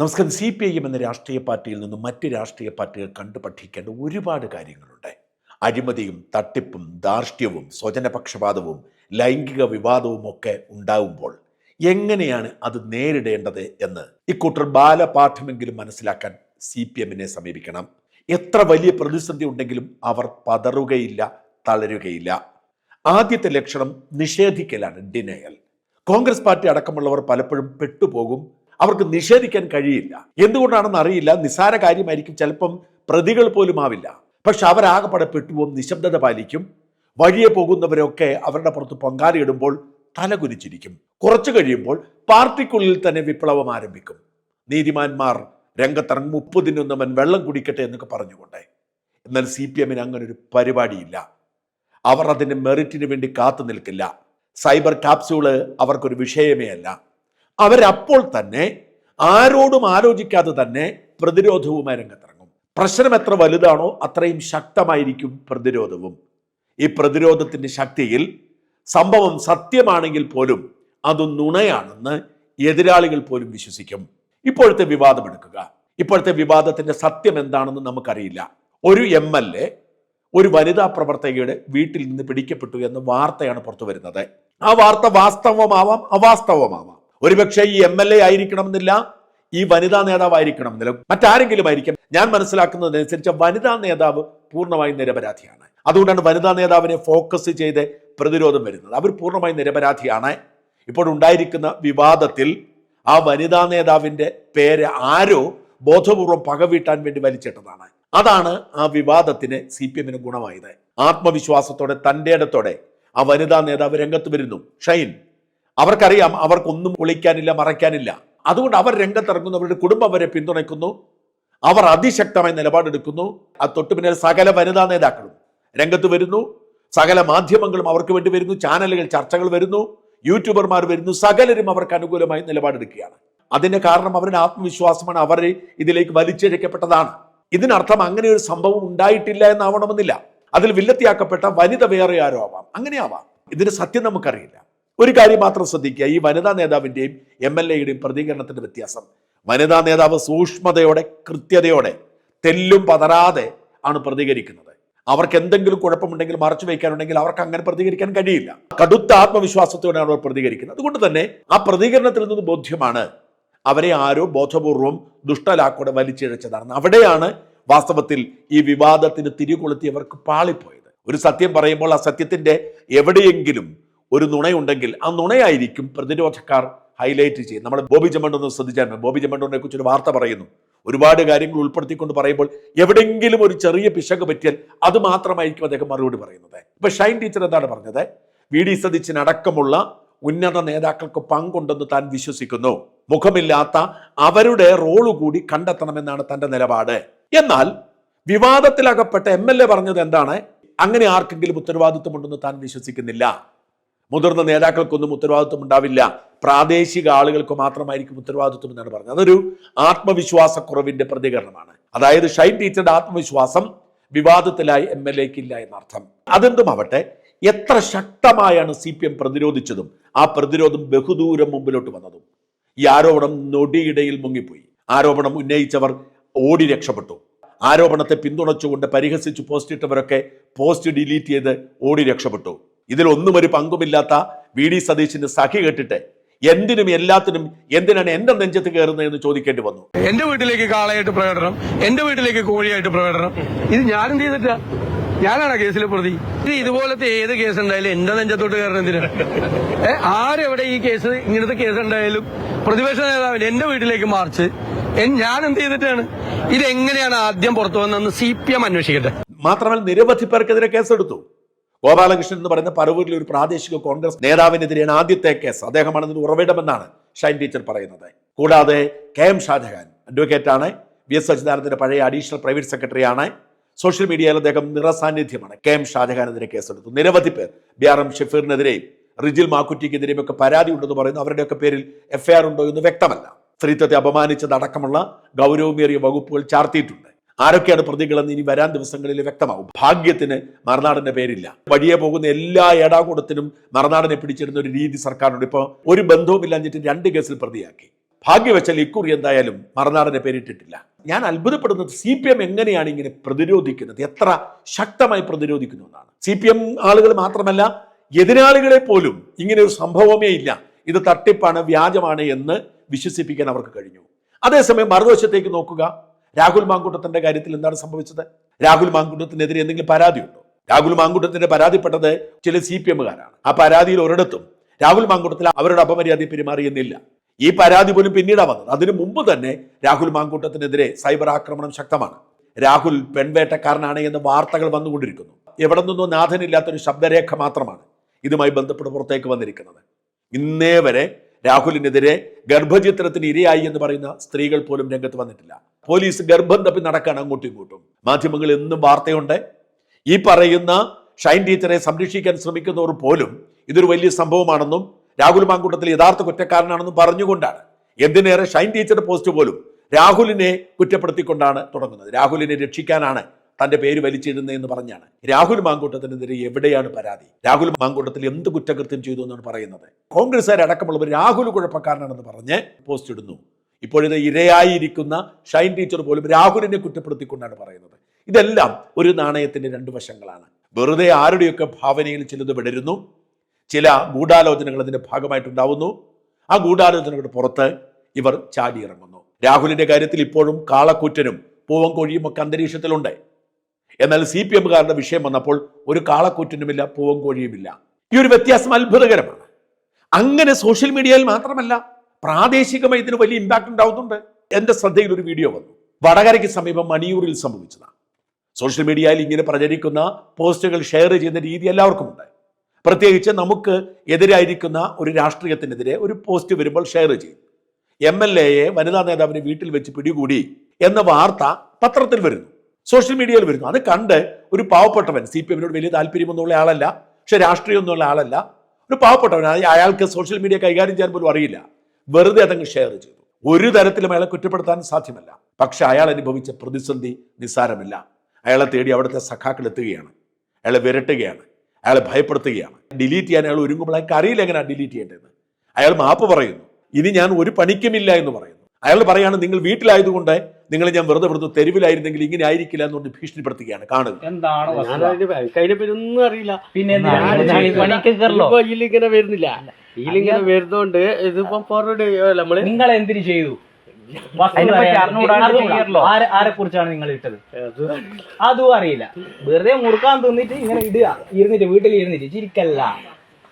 നമസ്കാരം. C P I M എന്ന രാഷ്ട്രീയ പാർട്ടിയിൽ നിന്നും മറ്റ് രാഷ്ട്രീയ പാർട്ടികൾ കണ്ടു പഠിക്കേണ്ട ഒരുപാട് കാര്യങ്ങളുണ്ട്. അഴിമതിയും തട്ടിപ്പും ധാർഷ്ട്യവും സ്വജനപക്ഷപാതവും ലൈംഗിക വിവാദവും ഒക്കെ ഉണ്ടാവുമ്പോൾ എങ്ങനെയാണ് അത് നേരിടേണ്ടത് എന്ന് ഇക്കൂട്ടർ ബാലപാഠമെങ്കിലും മനസ്സിലാക്കാൻ സി പി എമ്മിനെ സമീപിക്കണം. എത്ര വലിയ പ്രതിസന്ധി ഉണ്ടെങ്കിലും അവർ പതറുകയില്ല തളരുകയില്ല. ആദ്യത്തെ ലക്ഷണം നിഷേധിക്കലാണ് ഡിനയൽ. കോൺഗ്രസ് പാർട്ടി അടക്കമുള്ളവർ പലപ്പോഴും പെട്ടുപോകും അവർക്ക് നിഷേധിക്കാൻ കഴിയില്ല. എന്തുകൊണ്ടാണെന്ന് അറിയില്ല. നിസ്സാര കാര്യമായിരിക്കും. ചിലപ്പം പ്രതികൾ പോലും ആവില്ല. പക്ഷെ അവരാകപ്പെടെ പെട്ടുപോകും നിശബ്ദത പാലിക്കും. വഴിയെ പോകുന്നവരൊക്കെ അവരുടെ പുറത്ത് പൊങ്കാലയിടുമ്പോൾ തലകുനിച്ചിരിക്കും. കുറച്ചു കഴിയുമ്പോൾ പാർട്ടിക്കുള്ളിൽ തന്നെ വിപ്ലവം ആരംഭിക്കും. നീതിമാന്മാർ രംഗത്തിറങ്ങും. മുപ്പതിനൊന്നവൻ വെള്ളം കുടിക്കട്ടെ എന്നൊക്കെ പറഞ്ഞുകൊണ്ടേ. എന്നാൽ സി പി എമ്മിന് അങ്ങനെ ഒരു പരിപാടിയില്ല. അവർ അതിന്റെ മെറിറ്റിന് വേണ്ടി കാത്തു നിൽക്കില്ല. സൈബർ കാപ്സ്യൂൾ അവർക്കൊരു വിഷയമേ അല്ല. അവരപ്പോൾ തന്നെ ആരോടും ആലോചിക്കാതെ തന്നെ പ്രതിരോധവുമായി രംഗത്തിറങ്ങും. പ്രശ്നം എത്ര വലുതാണോ അത്രയും ശക്തമായിരിക്കും പ്രതിരോധവും. ഈ പ്രതിരോധത്തിന്റെ ശക്തിയിൽ സംഭവം സത്യമാണെങ്കിൽ പോലും അത് നുണയാണെന്ന് എതിരാളികൾ പോലും വിശ്വസിക്കും. ഇപ്പോഴത്തെ വിവാദം എടുക്കുക. ഇപ്പോഴത്തെ വിവാദത്തിന്റെ സത്യം എന്താണെന്ന് നമുക്കറിയില്ല. ഒരു എം എൽ എ ഒരു വനിതാ പ്രവർത്തകയുടെ വീട്ടിൽ നിന്ന് പിടിക്കപ്പെട്ടു എന്ന വാർത്തയാണ് പുറത്തു വരുന്നത് ആ വാർത്ത വാസ്തവമാവാം അവാസ്തവമാവാം. ഒരുപക്ഷെ ഈ എം എൽ എ ആയിരിക്കണമെന്നില്ല ഈ വനിതാ നേതാവ് ആയിരിക്കണമെന്നില്ല. മറ്റാരെങ്കിലും ആയിരിക്കും. ഞാൻ മനസ്സിലാക്കുന്നതനുസരിച്ച് വനിതാ നേതാവ് പൂർണമായും നിരപരാധിയാണ്. അതുകൊണ്ടാണ് വനിതാ നേതാവിനെ ഫോക്കസ് ചെയ്ത് പ്രതിരോധം വരുന്നത്. അവർ പൂർണമായും നിരപരാധിയാണ്. ഇപ്പോൾ ഉണ്ടായിരിക്കുന്ന വിവാദത്തിൽ ആ വനിതാ നേതാവിന്റെ പേര് ആരോ ബോധപൂർവം പകവീട്ടാൻ വേണ്ടി വലിച്ചിട്ടതാണ്. അതാണ് ആ വിവാദത്തിന് സി പി എമ്മിന് ഗുണമായത്. ആത്മവിശ്വാസത്തോടെ തന്റെ ഇടത്തോടെ ആ വനിതാ നേതാവ് രംഗത്ത് വരുന്നു. ഷൈൻ അവർക്കറിയാം അവർക്കൊന്നും ഒളിക്കാനില്ല മറയ്ക്കാനില്ല. അതുകൊണ്ട് അവർ രംഗത്തിറങ്ങുന്നു അവരുടെ കുടുംബം അവരെ പിന്തുണയ്ക്കുന്നു. അവർ അതിശക്തമായ നിലപാടെടുക്കുന്നു. ആ തൊട്ടു പിന്നിൽ സകല വനിതാ നേതാക്കളും രംഗത്ത് വരുന്നു. സകല മാധ്യമങ്ങളും അവർക്ക് വേണ്ടി വരുന്നു. ചാനലുകൾ ചർച്ചകൾ വരുന്നു. യൂട്യൂബർമാർ വരുന്നു. സകലരും അവർക്ക് അനുകൂലമായി നിലപാടെടുക്കുകയാണ്. അതിന്റെ കാരണം അവരുടെ ആത്മവിശ്വാസമാണ്. അവർ ഇതിലേക്ക് വലിച്ചിഴക്കപ്പെട്ടതാണ് ഇതിനർത്ഥം അങ്ങനെ ഒരു സംഭവം ഉണ്ടായിട്ടില്ല എന്നാവണമെന്നില്ല. അതിൽ വില്ലത്തിയാക്കപ്പെട്ട വനിത വേറെ ആരോ ആവാം. അങ്ങനെ ആവാം ഇതിന്റെ സത്യം നമുക്കറിയില്ല. ഒരു കാര്യം മാത്രം ശ്രദ്ധിക്കുക. ഈ വനിതാ നേതാവിന്റെയും എം എൽ എയുടെയും പ്രതികരണത്തിന്റെ വ്യത്യാസം. വനിതാ നേതാവ് സൂക്ഷ്മതയോടെ കൃത്യതയോടെ തെല്ലും പതരാതെ ആണ് പ്രതികരിക്കുന്നത്. അവർക്ക് എന്തെങ്കിലും കുഴപ്പമുണ്ടെങ്കിൽ മറച്ചു വയ്ക്കാനുണ്ടെങ്കിൽ അവർക്ക് അങ്ങനെ പ്രതികരിക്കാൻ കഴിയില്ല. കടുത്ത ആത്മവിശ്വാസത്തോടെയാണ് അവർ പ്രതികരിക്കുന്നത്. അതുകൊണ്ട് തന്നെ ആ പ്രതികരണത്തിൽ നിന്ന് ബോധ്യമാണ് അവരെ ആരോ ബോധപൂർവം ദുഷ്ടലാക്കോടെ വലിച്ചിഴച്ചതാണ് അവിടെയാണ് വാസ്തവത്തിൽ ഈ വിവാദത്തിന് തിരികൊളുത്തി അവർക്ക് പാളിപ്പോയത്. ഒരു സത്യം പറയുമ്പോൾ ആ സത്യത്തിന്റെ എവിടെയെങ്കിലും ഒരു നുണയുണ്ടെങ്കിൽ ആ നുണയായിരിക്കും പ്രതിരോധക്കാർ ഹൈലൈറ്റ് ചെയ്യും നമ്മൾ ബോബി ചെമ്മണ്ടൊന്ന് ശ്രദ്ധിച്ചായിരുന്നു? ബോബി ചെമ്മണ്ടോനെ കുറിച്ച് ഒരു വാർത്ത പറയുന്നു. ഒരുപാട് കാര്യങ്ങൾ ഉൾപ്പെടുത്തിക്കൊണ്ട് പറയുമ്പോൾ എവിടെയെങ്കിലും ഒരു ചെറിയ പിശക് പറ്റിയാൽ അത് മാത്രമായിരിക്കും അദ്ദേഹം മറുപടി പറയുന്നത്. ഇപ്പൊ ഷൈൻ ടീച്ചർ എന്താണ് പറഞ്ഞത്? വി ഡി സതീശനടക്കമുള്ള ഉന്നത നേതാക്കൾക്ക് പങ്കുണ്ടെന്ന് താൻ വിശ്വസിക്കുന്നു. മുഖമില്ലാത്ത അവരുടെ റോൾ കൂടി കണ്ടെത്തണമെന്നാണ് തന്റെ നിലപാട്. എന്നാൽ വിവാദത്തിലകപ്പെട്ട എം എൽ എ പറഞ്ഞത് എന്താണ്? അങ്ങനെ ആർക്കെങ്കിലും ഉത്തരവാദിത്വമുണ്ടെന്ന് താൻ വിശ്വസിക്കുന്നില്ല. മുതിർന്ന നേതാക്കൾക്കൊന്നും ഉത്തരവാദിത്വം ഉണ്ടാവില്ല. പ്രാദേശിക ആളുകൾക്ക് മാത്രമായിരിക്കും ഉത്തരവാദിത്വം എന്നാണ് പറഞ്ഞത്. അതൊരു ആത്മവിശ്വാസക്കുറവിന്റെ പ്രതികരണമാണ്. അതായത് ഷൈൻ ടീച്ചറുടെ ആത്മവിശ്വാസം വിവാദത്തിലായി എം എൽ എക്കില്ല എന്നർത്ഥം. അതെന്തുമാവട്ടെ എത്ര ശക്തമായാണ് സി പി എം പ്രതിരോധിച്ചതും ആ പ്രതിരോധം ബഹുദൂരം മുമ്പിലോട്ട് വന്നതും. ഈ ആരോപണം നൊടിയിടയിൽ മുങ്ങിപ്പോയി. ആരോപണം ഉന്നയിച്ചവർ ഓടി രക്ഷപ്പെട്ടു. ആരോപണത്തെ പിന്തുണച്ചുകൊണ്ട് പരിഹസിച്ച് പോസ്റ്റ് ഇട്ടവരൊക്കെ പോസ്റ്റ് ഡിലീറ്റ് ചെയ്ത് ഓടി രക്ഷപ്പെട്ടു. ഇതിലൊന്നും ഒരു പങ്കുമില്ലാത്ത വി ഡി സതീശിന്റെ സഖി കേട്ടിട്ട് എന്തിനും എല്ലാത്തിനും എന്തിനാണ് എന്റെ നെഞ്ചത്ത് കയറുന്നത് എന്ന് ചോദിക്കേണ്ടി വന്നു. എന്റെ വീട്ടിലേക്ക് കാളയായിട്ട് പ്രകടനം എന്റെ വീട്ടിലേക്ക് കോഴിയായിട്ട് പ്രകടനം ഇത് ഞാനെന്ത് ചെയ്തിട്ടാ? ഞാനാണ് കേസിലെ പ്രതി. ഇത് ഇതുപോലത്തെ ഏത് കേസ് ഉണ്ടായാലും എന്റെ നെഞ്ചത്തോട്ട് കയറണം എന്തിനാ? ആരെവിടെ ഈ കേസ് ഇങ്ങനത്തെ കേസ് ഉണ്ടായാലും പ്രതിപക്ഷ നേതാവിന് എന്റെ വീട്ടിലേക്ക് മാർച്ച്. ഞാൻ എന്ത് ചെയ്തിട്ടാണ്? ഇത് എങ്ങനെയാണ് ആദ്യം പുറത്തു വന്നതെന്ന് സി പി എം അന്വേഷിക്കട്ടെ. മാത്രമല്ല നിരവധി പേർക്കെതിരെ കേസെടുത്തു. ഗോപാലകൃഷ്ണൻ എന്ന് പറയുന്ന പറവൂരിലെ ഒരു പ്രാദേശിക കോൺഗ്രസ് നേതാവിനെതിരെയാണ് ആദ്യത്തെ കേസ്. അദ്ദേഹമാണ് ഇതിന് ഉറവിടമെന്നാണ് ഷൈൻ ടീച്ചർ പറയുന്നത്. കൂടാതെ കെ എം ഷാജഹാൻ അഡ്വക്കേറ്റ് ആണ്. വി എസ് സച്ചിദാനന്ദന്റെ പഴയ അഡീഷണൽ പ്രൈവറ്റ് സെക്രട്ടറിയാണ് സോഷ്യൽ മീഡിയയിൽ അദ്ദേഹം നിറസാന്നിധ്യമാണ് കെ എം ഷാജഹാനെതിരെ കേസെടുത്തു. നിരവധി പേർ ബി ആർ എം ഷെഫീറിനെതിരെയും റിജിൽ മാക്കുറ്റിക്കെതിരെയും ഒക്കെ പരാതി ഉണ്ടെന്ന് പറയുന്നു. അവരുടെയൊക്കെ പേരിൽ എഫ്ഐആർ ഉണ്ടോ എന്ന് വ്യക്തമല്ല. സ്ത്രീത്വത്തെ അപമാനിച്ചതടക്കമുള്ള ഗൗരവമേറിയ വകുപ്പുകൾ ചാർത്തിയിട്ടുണ്ട്. ആരൊക്കെയാണ് പ്രതികളെന്ന് ഇനി വരാൻ ദിവസങ്ങളിൽ വ്യക്തമാവും. ഭാഗ്യത്തിന് മറുനാടിന്റെ പേരില്ല. വഴിയെ പോകുന്ന എല്ലാ ഏടാകൂടത്തിനും മറുനാടിനെ പിടിച്ചിരുന്ന ഒരു രീതി സർക്കാരിനോട് ഇപ്പോൾ ഒരു ബന്ധവുമില്ലാഞ്ഞിട്ട് രണ്ട് കേസിൽ പ്രതിയാക്കി. ഭാഗ്യവശാൽ ഇക്കുറി എന്തായാലും മറുനാടനെ പേരിട്ടിട്ടില്ല. ഞാൻ അത്ഭുതപ്പെടുന്നത് സി പി എം എങ്ങനെയാണ് ഇങ്ങനെ പ്രതിരോധിക്കുന്നത്? എത്ര ശക്തമായി പ്രതിരോധിക്കുന്നു എന്നാണ്. സി പി എം ആളുകൾ മാത്രമല്ല എതിരാളികളെ പോലും ഇങ്ങനെ ഒരു സംഭവമേ ഇല്ല. ഇത് തട്ടിപ്പാണ് വ്യാജമാണ് എന്ന് വിശ്വസിപ്പിക്കാൻ അവർക്ക് കഴിഞ്ഞു. അതേസമയം മറുവശത്തേക്ക് നോക്കുക. രാഹുൽ മാങ്കൂട്ടത്തിന്റെ കാര്യത്തിൽ എന്താണ് സംഭവിച്ചത്? രാഹുൽ മാങ്കൂട്ടത്തിനെതിരെ എന്തെങ്കിലും പരാതിയുണ്ടോ? രാഹുൽ മാങ്കൂട്ടത്തിന്റെ പരാതിപ്പെട്ടത് ചില സി പി എമ്മുകാരാണ്. ആ പരാതിയിൽ ഒരിടത്തും രാഹുൽ മാങ്കൂട്ടത്തിൽ അവരുടെ അപമര്യാദ പെരുമാറിയെന്നില്ല. ഈ പരാതി പോലും പിന്നീടാണ് വന്നത്. അതിനു മുമ്പ് തന്നെ രാഹുൽ മാങ്കൂട്ടത്തിനെതിരെ സൈബർ ആക്രമണം ശക്തമാണ്. രാഹുൽ പെൺവേട്ടക്കാരനാണ് എന്ന വാർത്തകൾ വന്നുകൊണ്ടിരിക്കുന്നു. എവിടെ നിന്നോ നാഥനില്ലാത്തൊരു ശബ്ദരേഖ മാത്രമാണ് ഇതുമായി ബന്ധപ്പെട്ട് പുറത്തേക്ക് വന്നിരിക്കുന്നത്. ഇന്നേ വരെ രാഹുലിനെതിരെ ഗർഭചിത്രത്തിന് ഇരയായി എന്ന് പറയുന്ന സ്ത്രീകൾ പോലും രംഗത്ത് വന്നിട്ടില്ല. പോലീസ് ഗർഭം തപ്പി നടക്കാണ് അങ്ങോട്ടും ഇങ്ങോട്ടും. മാധ്യമങ്ങൾ എന്നും വാർത്തയുണ്ട്. ഈ പറയുന്ന ഷൈൻ ടീച്ചറെ സംരക്ഷിക്കാൻ ശ്രമിക്കുന്നവർ പോലും ഇതൊരു വലിയ സംഭവമാണെന്നും രാഹുൽ മാങ്കൂട്ടത്തിൽ യഥാർത്ഥ കുറ്റക്കാരനാണെന്നും പറഞ്ഞുകൊണ്ടാണ്. എന്തിനേറെ ഷൈൻ ടീച്ചറുടെ പോസ്റ്റ് പോലും രാഹുലിനെ കുറ്റപ്പെടുത്തിക്കൊണ്ടാണ് തുടങ്ങുന്നത്. രാഹുലിനെ രക്ഷിക്കാനാണ് തന്റെ പേര് വലിച്ചിടുന്നത് എന്ന് പറഞ്ഞാണ്. രാഹുൽ മാങ്കൂട്ടത്തിനെതിരെ എവിടെയാണ് പരാതി? രാഹുൽ മാങ്കൂട്ടത്തിൽ എന്ത് കുറ്റകൃത്യം ചെയ്തു എന്നാണ് പറയുന്നത്? കോൺഗ്രസ്സുകാരടക്കമുള്ളവർ രാഹുൽ കുഴപ്പക്കാരനാണെന്ന് പറഞ്ഞ് പോസ്റ്റ് ഇടുന്നു. ഇപ്പോഴിത് ഇരയായിരിക്കുന്ന ഷൈൻ ടീച്ചർ പോലും രാഹുലിനെ കുറ്റപ്പെടുത്തിക്കൊണ്ടാണ് പറയുന്നത്. ഇതെല്ലാം ഒരു നാണയത്തിന്റെ രണ്ട് വശങ്ങളാണ്. വെറുതെ ആരുടെയൊക്കെ ഭാവനയിൽ ചിലത് വിടരുന്നു. ചില ഗൂഢാലോചനകൾ അതിന്റെ ഭാഗമായിട്ടുണ്ടാവുന്നു. ആ ഗൂഢാലോചനകളുടെ പുറത്ത് ഇവർ ചാടിയിറങ്ങുന്നു. രാഹുലിന്റെ കാര്യത്തിൽ ഇപ്പോഴും കാളക്കൂറ്റനും പൂവൻ കോഴിയും ഒക്കെ അന്തരീക്ഷത്തിലുണ്ട്. എന്നാൽ സി പി എമ്മുകാരുടെ വിഷയം വന്നപ്പോൾ ഒരു കാളക്കൂറ്റനുമില്ല പൂവം കോഴിയുമില്ല ഈ ഒരു വ്യത്യാസം അത്ഭുതകരമാണ്. അങ്ങനെ സോഷ്യൽ മീഡിയയിൽ മാത്രമല്ല പ്രാദേശികമായി ഇതിന് വലിയ ഇമ്പാക്ട് ഉണ്ടാവുന്നുണ്ട്. എന്റെ ശ്രദ്ധയിൽ ഒരു വീഡിയോ വന്നു. വടകരയ്ക്ക് സമീപം മണിയൂരിൽ സംഭവിച്ചതാണ്. സോഷ്യൽ മീഡിയയിൽ ഇങ്ങനെ പ്രചരിക്കുന്ന പോസ്റ്റുകൾ ഷെയർ ചെയ്യുന്ന രീതി എല്ലാവർക്കും ഉണ്ട്. പ്രത്യേകിച്ച് നമുക്ക് എതിരായിരിക്കുന്ന ഒരു രാഷ്ട്രീയത്തിനെതിരെ ഒരു പോസ്റ്റ് വരുമ്പോൾ ഷെയർ ചെയ്യും. എം എൽ എയെ വനിതാ നേതാവിനെ വീട്ടിൽ വെച്ച് പിടികൂടി എന്ന വാർത്ത പത്രത്തിൽ വരുന്നു. സോഷ്യൽ മീഡിയയിൽ വരുന്നു. അത് കണ്ട് ഒരു പാവപ്പെട്ടവൻ സി പി എമ്മിനോട് വലിയ താല്പര്യമൊന്നുള്ള ആളല്ല പക്ഷെ രാഷ്ട്രീയമൊന്നുള്ള ആളല്ല ഒരു പാവപ്പെട്ടവൻ അയാൾക്ക് സോഷ്യൽ മീഡിയ കൈകാര്യം ചെയ്യാൻ പോലും അറിയില്ല. വെറുതെ അതങ്ങ് ഷെയർ ചെയ്തു. ഒരു തരത്തിലും അയാളെ കുറ്റപ്പെടുത്താൻ സാധ്യമല്ല. പക്ഷെ അയാൾ അനുഭവിച്ച പ്രതിസന്ധി നിസ്സാരമില്ല. അയാളെ തേടി അവിടുത്തെ സഖാക്കൾ എത്തുകയാണ്. അയാളെ വിരട്ടുകയാണ്. അയാളെ ഭയപ്പെടുത്തുകയാണ്. ഡിലീറ്റ് ചെയ്യാൻ അയാൾ ഒരുങ്ങുമ്പോൾ അയാൾക്ക് അറിയില്ല എങ്ങനെയാണ് ഡിലീറ്റ് ചെയ്യേണ്ടത് അയാൾ മാപ്പ് പറയുന്നു. ഇനി ഞാൻ ഒരു പണിക്കുമില്ല എന്ന് പറയുന്നു. അയാൾ പറയാണ് നിങ്ങൾ വീട്ടിലായതുകൊണ്ട് നിങ്ങൾ ഞാൻ വെറുതെ വെറുതെ തെരുവിലായിരുന്നെങ്കിൽ ഇങ്ങനെ ആയിരിക്കില്ല എന്നുകൊണ്ട് ഭീഷണിപ്പെടുത്തുകയാണ് കാണുക. എന്താണ് ഒന്നും അറിയില്ല. പിന്നെ വരുന്നില്ല. ഇതിലിങ്ങനെ വരുന്നോണ്ട് ഇതിപ്പോ ഫോർവേഡ് നമ്മൾ? നിങ്ങൾ എന്തിനു ചെയ്തു. ആരെ- കുറിച്ചാണ് നിങ്ങൾ ഇട്ടത്? അത് അതും അറിയില്ല. വെറുതെ മുറുക്കാൻ തിന്നിട്ട് ഇങ്ങനെ ഇടുക. ഇരുന്നിട്ട് വീട്ടിൽ ഇരുന്നിട്ട് ചിരിക്കല്ല.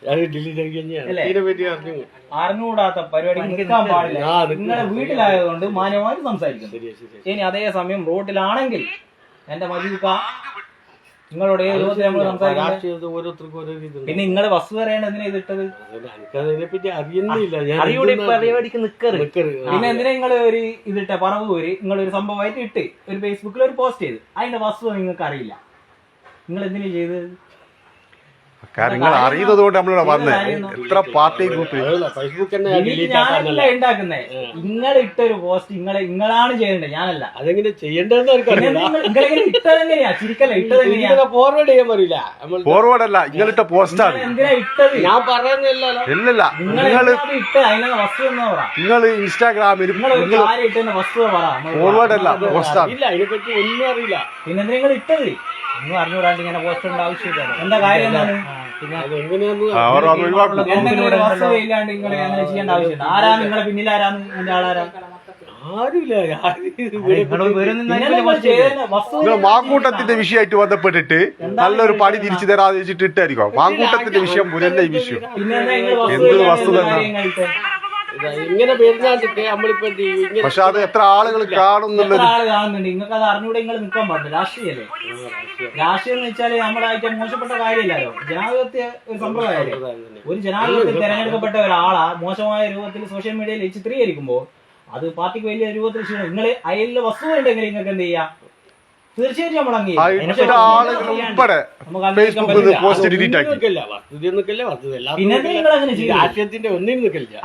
അത് ഡിലീറ്റ് ആക്കി കഴിഞ്ഞാൽ അല്ലേ? ഇതിനെ പറ്റി അറിഞ്ഞു അറിഞ്ഞുകൂടാത്ത പരിപാടി നിൽക്കാൻ പാടില്ല. ആ, നിൽക്കാൻ നിങ്ങളെ വീട്ടിലായതുകൊണ്ട് മാന്യമായിട്ട് സംസാരിക്കുന്നു ശരിയാ ശരിയാ ഇനി അതേ സമയം റോഡിലാണെങ്കിൽ എന്റെ മജീദ് നിങ്ങളോട് ഏത് രൂപത്തിൽ നമ്മൾ സംസാരിക്കുന്നത്? രാഷ്ട്രീയത്തിൽ ഓരോരുത്തർക്കും ഓരോ ഇതുണ്ട് പിന്നെ നിങ്ങൾ ബസ് പറയേണ്ട എന്തിനാ ഇതിട്ടത് എനിക്കതിനെ പറ്റി അറിയുന്നില്ല. ഞാൻ അറിയൂടെ പരിപാടിക്ക് നിക്കറ് നിക്കറ്. പിന്നെ എന്തിനാ നിങ്ങൾ ഒരു ഇതിട്ട പറവ് ഒരു നിങ്ങൾ ഒരു സംഭവമായിട്ട് ഇട്ട് ഒരു ഫേസ്ബുക്കിൽ ഒരു പോസ്റ്റ് ചെയ്ത്. അതിന്റെ വസ്തുത നിങ്ങൾക്ക് അറിയില്ല നിങ്ങൾ എന്തിനാ ചെയ്തത്? നിങ്ങൾ അറിയുന്നത് കൊണ്ട് നമ്മളിവിടെ വന്നേ. എത്ര പാർട്ടി ഗ്രൂപ്പ് ഞാനല്ല ഉണ്ടാക്കുന്നേ. നിങ്ങൾ ഇട്ട ഒരു പോസ്റ്റ് നിങ്ങളെ നിങ്ങളാണ് ചെയ്യേണ്ടത് ഞാനല്ല. അതെങ്ങനെ ചെയ്യേണ്ടതെന്ന് നിങ്ങളിങ്ങനെ ഇട്ടത് എങ്ങനെയാ? ചിരിക്കല്ല ഇട്ടതെങ്ങനെയാ ഫോർവേഡ് ചെയ്യാൻ പറയില്ല. ഫോർവേഡ് അല്ല ഇങ്ങളിട്ട പോസ്റ്റാണ് നിങ്ങൾ ഇട്ടത്? ഞാൻ പറയുന്നില്ലല്ലോ ഇല്ലല്ല നിങ്ങൾ നിങ്ങൾ നിങ്ങൾ ഇൻസ്റ്റാഗ്രാമിൽ നിങ്ങൾ നിങ്ങൾ നമ്മൾ ഫോർവേഡ് അല്ല പോസ്റ്റ് പോസ്റ്റാണ് ഇല്ല അതിനെ പറ്റി ഒന്നും അറിയില്ല. പിന്നെ നിങ്ങൾ ഇട്ടത്? ഒന്നും അറിഞ്ഞുകൂടാണ്ട് ഇങ്ങനെ പോസ്റ്റ് ഇടേണ്ട ആവശ്യമില്ല എന്താ കാര്യം എന്താണ്? എന്തെങ്കിലും ഒരു നിങ്ങൾ അങ്ങനെ ചെയ്യേണ്ട ആവശ്യമില്ല. ആരാ നിങ്ങളെ പിന്നിൽ ആരാന്ന് എന്റെ ആളാരാ മാക്കൂട്ടത്തിന്റെ വിഷയമായിട്ട് ബന്ധപ്പെട്ടിട്ട് നല്ലൊരു പണി തിരിച്ചു തരാതെ വെച്ചിട്ട് ഇട്ടായിരിക്കും മാക്കൂട്ടത്തിന്റെ വിഷയം പുരല്ല ഈ വിഷയം. എന്ത് വസ്തുത ഇങ്ങനെ വരുന്നാണ്ടിട്ട് നമ്മളിപ്പോ എന്ത് ചെയ്യും? ഇങ്ങനെ പക്ഷെ അത് എത്ര ആളുകൾ എത്ര കാണുന്നുള്ളത് ആൾ കാണുന്നുണ്ട്? നിങ്ങൾക്ക് അത് അറിഞ്ഞൂടെ നിങ്ങൾ നിൽക്കാൻ പാടില്ല. രാഷ്ട്രീയല്ലേ? രാഷ്ട്രീയം എന്ന് വെച്ചാൽ നമ്മളായിട്ട് മോശപ്പെട്ട കാര്യമില്ലല്ലോ. ജനാധിപത്യ ഒരു സമ്പ്രദായമല്ലേ ഒരു ജനാധിപത്യത്തിൽ തെരഞ്ഞെടുക്കപ്പെട്ട ഒരാളാ മോശമായ രൂപത്തിൽ സോഷ്യൽ മീഡിയയിൽ ചിത്രീകരിക്കുമ്പോൾ അത് പാർട്ടിക്ക് വലിയ രൂപത്തിൽ ക്ഷീണം. നിങ്ങൾ അയലിലെ വസ്തുത ഉണ്ടെങ്കിൽ നിങ്ങൾക്ക് എന്ത് ചെയ്യാം? തീർച്ചയായിട്ടും നമ്മൾ അംഗീകരിക്കും രാഷ്ട്രീയത്തിന്റെ ഒന്നിനും നിൽക്കില്ല.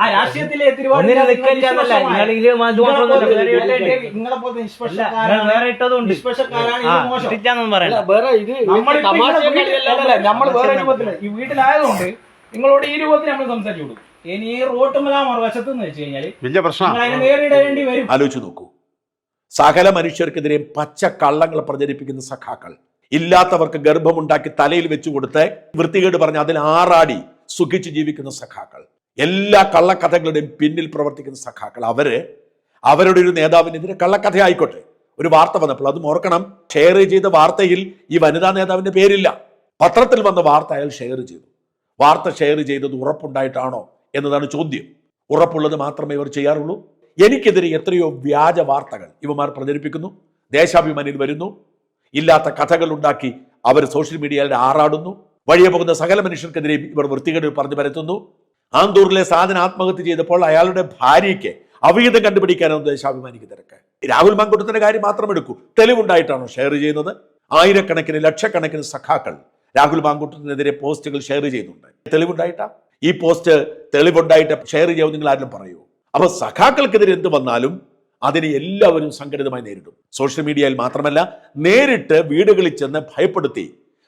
ഈ വീട്ടിലായതുകൊണ്ട് നിങ്ങളോട് ഈ രൂപത്തിൽ നമ്മൾ സംസാരിച്ചു കൊടുക്കും. ഇനി ഈ റോട്ടുമല മറുവശത്ത് എന്ന് വെച്ച് കഴിഞ്ഞാൽ വലിയ പ്രശ്നമാണ്. നിങ്ങൾ നേരിടേണ്ടി വരും. ആലോചിച്ച് നോക്കൂ. സകല മനുഷ്യർക്കെതിരെ പച്ച കള്ളങ്ങൾ പ്രചരിപ്പിക്കുന്ന സഖാക്കൾ. ഇല്ലാത്തവർക്ക് ഗർഭമുണ്ടാക്കി തലയിൽ വെച്ചു കൊടുത്ത് വൃത്തികേട് പറഞ്ഞ് അതിൽ ആറാടി സുഖിച്ച് ജീവിക്കുന്ന സഖാക്കൾ. എല്ലാ കള്ളക്കഥകളുടെയും പിന്നിൽ പ്രവർത്തിക്കുന്ന സഖാക്കൾ. അവർ അവരുടെ ഒരു നേതാവിനെതിരെ കള്ളക്കഥ ആയിക്കോട്ടെ ഒരു വാർത്ത വന്നപ്പോൾ അത് ഓർക്കണം ഷെയർ ചെയ്ത വാർത്തയിൽ ഈ വനിതാ നേതാവിന്റെ പേരില്ല. പത്രത്തിൽ വന്ന വാർത്ത അയാൾ ഷെയർ ചെയ്തു. വാർത്ത ഷെയർ ചെയ്തത് ഉറപ്പുണ്ടായിട്ടാണോ എന്നതാണ് ചോദ്യം. ഉറപ്പുള്ളത് മാത്രമേ ഇവർ ചെയ്യാറുള്ളൂ. എനിക്കെതിരെ എത്രയോ വ്യാജ വാർത്തകൾ ഇവമാർ പ്രചരിപ്പിക്കുന്നു. ദേശാഭിമാനിയിൽ വരുന്നു. ഇല്ലാത്ത കഥകൾ ഉണ്ടാക്കി അവർ സോഷ്യൽ മീഡിയയിൽ ആറാടുന്നു. വഴിയെ പോകുന്ന സകല മനുഷ്യർക്കെതിരെ ഇവർ വൃത്തികേട് പറഞ്ഞു പരത്തുന്നു. ആന്തൂറിലെ സാധന ആത്മഹത്യ ചെയ്തപ്പോൾ അയാളുടെ ഭാര്യയ്ക്ക് അവീതം കണ്ടുപിടിക്കാനാണ് ദേശാഭിമാനിക്ക് തിരക്ക്. രാഹുൽ മങ്കുട്ടത്തിന്റെ കാര്യം മാത്രം എടുക്കൂ. തെളിവുണ്ടായിട്ടാണോ ഷെയർ ചെയ്യുന്നത്? ആയിരക്കണക്കിന് ലക്ഷക്കണക്കിന് സഖാക്കൾ രാഹുൽ മാങ്കുട്ടത്തിനെതിരെ പോസ്റ്റുകൾ ഷെയർ ചെയ്യുന്നുണ്ട്. തെളിവുണ്ടായിട്ടാ? ഈ പോസ്റ്റ് തെളിവുണ്ടായിട്ട് ഷെയർ ചെയ്യാവും നിങ്ങൾ ആരും പറയൂ? അപ്പൊ സഖാക്കൾക്കെതിരെ എന്ത് വന്നാലും അതിനെ എല്ലാവരും സംഘടിതമായി നേരിടും. സോഷ്യൽ മീഡിയയിൽ മാത്രമല്ല നേരിട്ട് വീടുകളിൽ ചെന്ന് ഭയപ്പെടുത്തി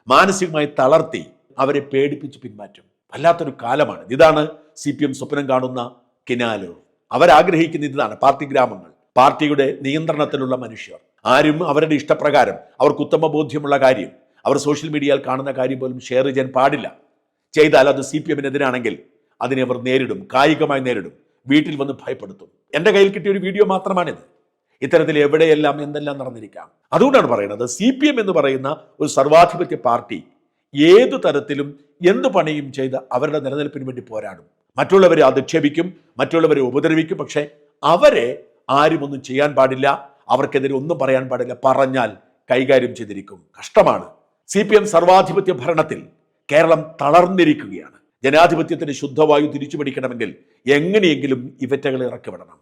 മാനസികമായി തളർത്തി അവരെ പേടിപ്പിച്ച് പിന്മാറ്റും. വല്ലാത്തൊരു കാലമാണ്. ഇതാണ് സി പി എം സ്വപ്നം കാണുന്ന കിനാലൂർ അവരാഗ്രഹിക്കുന്ന ഇതാണ് പാർട്ടി ഗ്രാമങ്ങൾ. പാർട്ടിയുടെ നിയന്ത്രണത്തിലുള്ള മനുഷ്യർ. ആരും അവരുടെ ഇഷ്ടപ്രകാരം അവർക്ക് ഉത്തമ ബോധ്യമുള്ള കാര്യം അവർ സോഷ്യൽ മീഡിയയിൽ കാണുന്ന കാര്യം പോലും ഷെയർ ചെയ്യാൻ പാടില്ല. ചെയ്താൽ അത് സി പി എമ്മിനെതിരാണെങ്കിൽ അതിനെ അവർ നേരിടും കായികമായി നേരിടും. വീട്ടിൽ വന്ന് ഭയപ്പെടുത്തും. എന്റെ കയ്യിൽ കിട്ടിയ ഒരു വീഡിയോ മാത്രമാണിത്. ഇത്തരത്തിൽ എവിടെയെല്ലാം എന്തെല്ലാം നടന്നിരിക്കാം. അതുകൊണ്ടാണ് പറയുന്നത് സി പി എം എന്ന് പറയുന്ന ഒരു സർവാധിപത്യ പാർട്ടി ഏതു തരത്തിലും എന്തു പണിയും ചെയ്ത് അവരുടെ നിലനിൽപ്പിന് വേണ്ടി പോരാടും. മറ്റുള്ളവരെ അധിക്ഷേപിക്കും മറ്റുള്ളവരെ ഉപദ്രവിക്കും. പക്ഷേ അവരെ ആരും ഒന്നും ചെയ്യാൻ പാടില്ല. അവർക്കെതിരെ ഒന്നും പറയാൻ പാടില്ല. പറഞ്ഞാൽ കൈകാര്യം ചെയ്തിരിക്കും. കഷ്ടമാണ്. സി പി എം സർവാധിപത്യ ഭരണത്തിൽ കേരളം തളർന്നിരിക്കുകയാണ്. ജനാധിപത്യത്തിന്റെ ശുദ്ധവായു തിരിച്ചു പിടിക്കണമെങ്കിൽ എങ്ങനെയെങ്കിലും ഇവറ്റകളെ ഇറക്കി വിടണം